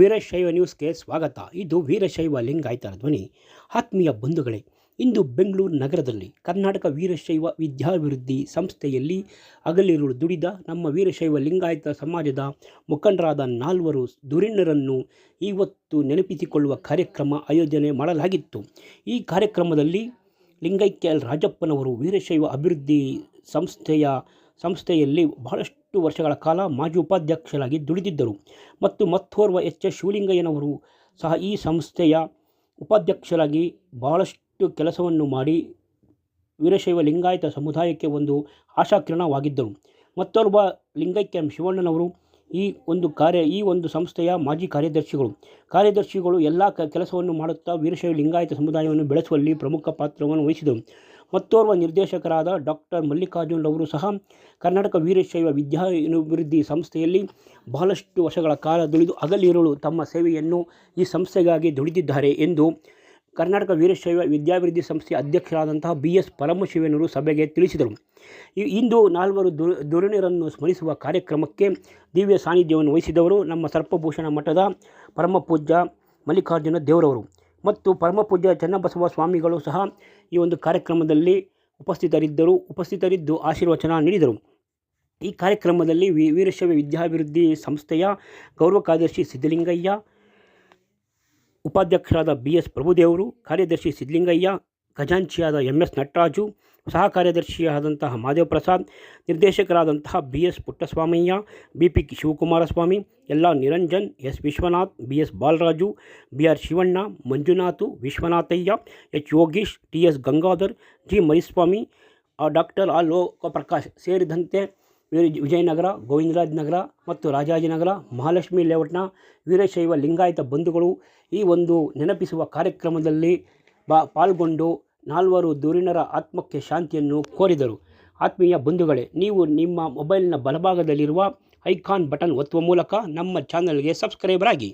ವೀರಶೈವ ನ್ಯೂಸ್ಗೆ ಸ್ವಾಗತ. ಇದು ವೀರಶೈವ ಲಿಂಗಾಯತರ ಧ್ವನಿ. ಆತ್ಮೀಯ ಬಂಧುಗಳೇ, ಇಂದು ಬೆಂಗಳೂರು ನಗರದಲ್ಲಿ ಕರ್ನಾಟಕ ವೀರಶೈವ ವಿದ್ಯಾಭಿವೃದ್ಧಿ ಸಂಸ್ಥೆಯಲ್ಲಿ ಅಗಲಿರುಳು ದುಡಿದ ನಮ್ಮ ವೀರಶೈವ ಲಿಂಗಾಯತ ಸಮಾಜದ ಮುಖಂಡರಾದ ನಾಲ್ವರು ಧುರೀಣರನ್ನು ಇವತ್ತು ನೆನಪಿಸಿಕೊಳ್ಳುವ ಕಾರ್ಯಕ್ರಮ ಆಯೋಜನೆ ಮಾಡಲಾಗಿತ್ತು. ಈ ಕಾರ್ಯಕ್ರಮದಲ್ಲಿ ಲಿಂಗೈಕ್ಯ ಎಲ್ ರಾಜಪ್ಪನವರು ವೀರಶೈವ ಅಭಿವೃದ್ಧಿ ಸಂಸ್ಥೆಯ ಸಂಸ್ಥೆಯಲ್ಲಿ ಬಹಳಷ್ಟು ವರ್ಷಗಳ ಕಾಲ ಮಾಜಿ ಉಪಾಧ್ಯಕ್ಷರಾಗಿ ದುಡಿದಿದ್ದರು. ಮತ್ತು ಮತ್ತೋರ್ವ ಎಚ್. ಎಸ್. ಶಿವಲಿಂಗಯ್ಯನವರು ಸಹ ಈ ಸಂಸ್ಥೆಯ ಉಪಾಧ್ಯಕ್ಷರಾಗಿ ಬಹಳಷ್ಟು ಕೆಲಸವನ್ನು ಮಾಡಿ ವೀರಶೈವ ಲಿಂಗಾಯತ ಸಮುದಾಯಕ್ಕೆ ಒಂದು ಆಶಾಕಿರಣವಾಗಿದ್ದರು. ಮತ್ತೋರ್ವ ಲಿಂಗೈಕ್ಯ ಶಿವಣ್ಣನವರು ಈ ಒಂದು ಕಾರ್ಯ, ಈ ಒಂದು ಸಂಸ್ಥೆಯ ಮಾಜಿ ಕಾರ್ಯದರ್ಶಿಗಳು. ಕಾರ್ಯದರ್ಶಿಗಳು ಎಲ್ಲ ಕೆಲಸವನ್ನು ಮಾಡುತ್ತಾ ವೀರಶೈವ ಲಿಂಗಾಯತ ಸಮುದಾಯವನ್ನು ಬೆಳೆಸುವಲ್ಲಿ ಪ್ರಮುಖ ಪಾತ್ರವನ್ನು ವಹಿಸಿದರು. ಮತ್ತೋರ್ವ ನಿರ್ದೇಶಕರಾದ ಡಾಕ್ಟರ್ ಮಲ್ಲಿಕಾರ್ಜುನ್ ಅವರು ಸಹ ಕರ್ನಾಟಕ ವೀರಶೈವ ವಿದ್ಯಾಭಿವೃದ್ಧಿ ಸಂಸ್ಥೆಯಲ್ಲಿ ಬಹಳಷ್ಟು ವರ್ಷಗಳ ಕಾಲ ದುಡಿದು ಹಗಲಿರುಳು ತಮ್ಮ ಸೇವೆಯನ್ನು ಈ ಸಂಸ್ಥೆಗಾಗಿ ದುಡಿದಿದ್ದಾರೆ ಎಂದು ಕರ್ನಾಟಕ ವೀರಶೈವ ವಿದ್ಯಾಭಿವೃದ್ಧಿ ಸಂಸ್ಥೆಯ ಅಧ್ಯಕ್ಷರಾದಂತಹ ಬಿ ಎಸ್ ಪರಮಶಿವನವರು ಸಭೆಗೆ ತಿಳಿಸಿದರು. ಇಂದು ನಾಲ್ವರು ದು ಧುರೀಣರನ್ನು ಸ್ಮರಿಸುವ ಕಾರ್ಯಕ್ರಮಕ್ಕೆ ದಿವ್ಯ ಸಾನ್ನಿಧ್ಯವನ್ನು ವಹಿಸಿದವರು ನಮ್ಮ ಸರ್ಪಭೂಷಣ ಮಠದ ಪರಮಪೂಜ್ಯ ಮಲ್ಲಿಕಾರ್ಜುನ ದೇವರವರು. ಮತ್ತು ಪರಮಪೂಜ್ಯ ಚನ್ನಬಸವ ಸ್ವಾಮಿಗಳು ಸಹ ಈ ಒಂದು ಕಾರ್ಯಕ್ರಮದಲ್ಲಿ ಉಪಸ್ಥಿತರಿದ್ದರು, ಉಪಸ್ಥಿತರಿದ್ದು ಆಶೀರ್ವಚನ ನೀಡಿದರು. ಈ ಕಾರ್ಯಕ್ರಮದಲ್ಲಿ ವಿ, ವೀರಶೈವ ವಿದ್ಯಾಭಿವೃದ್ಧಿ ಸಂಸ್ಥೆಯ ಗೌರವ ಕಾರ್ಯದರ್ಶಿ ಸಿದ್ದಲಿಂಗಯ್ಯ ಉಪಾಧ್ಯಕ್ಷರಾದ ಬಿ ಎಸ್ ಪ್ರಭುದೇವರು, ಕಾರ್ಯದರ್ಶಿ ಸಿದ್ದಲಿಂಗಯ್ಯ ಖಜಾಂಚಿಯಾದ ಎಂ ಎಸ್ ನಟರಾಜು ಸಹ ಕಾರ್ಯದರ್ಶಿಯಾದಂತಹ Madeva Prasad, ನಿರ್ದೇಶಕರಾದಂತಹ B S Puttaswamaiah B P Shivakumaraswamy, ಎಲ್ಲ Niranjan, S Vishwanath B S Balaraju B R Shivanna, Manjunath, Vishwanathaiah, H Yogish, T S Gangadhar, G Mariswamy doctor ಆ ಲೋಕಪ್ರಕಾಶ್ ಸೇರಿದಂತೆ ವಿಜಯನಗರ, ಗೋವಿಂದರಾಜನಗರ ಮತ್ತು ರಾಜಾಜಿನಗರ, ಮಹಾಲಕ್ಷ್ಮಿ ಲೇಔಟ್ನ ವೀರಶೈವ ಲಿಂಗಾಯತ ಬಂಧುಗಳು ಈ ಒಂದು ನೆನಪಿಸುವ ಕಾರ್ಯಕ್ರಮದಲ್ಲಿ ಬಾ ಪಾಲ್ಗೊಂಡು ನಾಲ್ವರು ಧುರೀಣರ ಆತ್ಮಕ್ಕೆ ಶಾಂತಿಯನ್ನು ಕೋರಿದರು. ಆತ್ಮೀಯ ಬಂಧುಗಳೇ, ನೀವು ನಿಮ್ಮ ಮೊಬೈಲ್ನ ಬಲಭಾಗದಲ್ಲಿರುವ ಐಕಾನ್ ಬಟನ್ ಒತ್ತುವ ಮೂಲಕ ನಮ್ಮ ಚಾನಲ್ಗೆ ಸಬ್ಸ್ಕ್ರೈಬರ್ ಆಗಿ.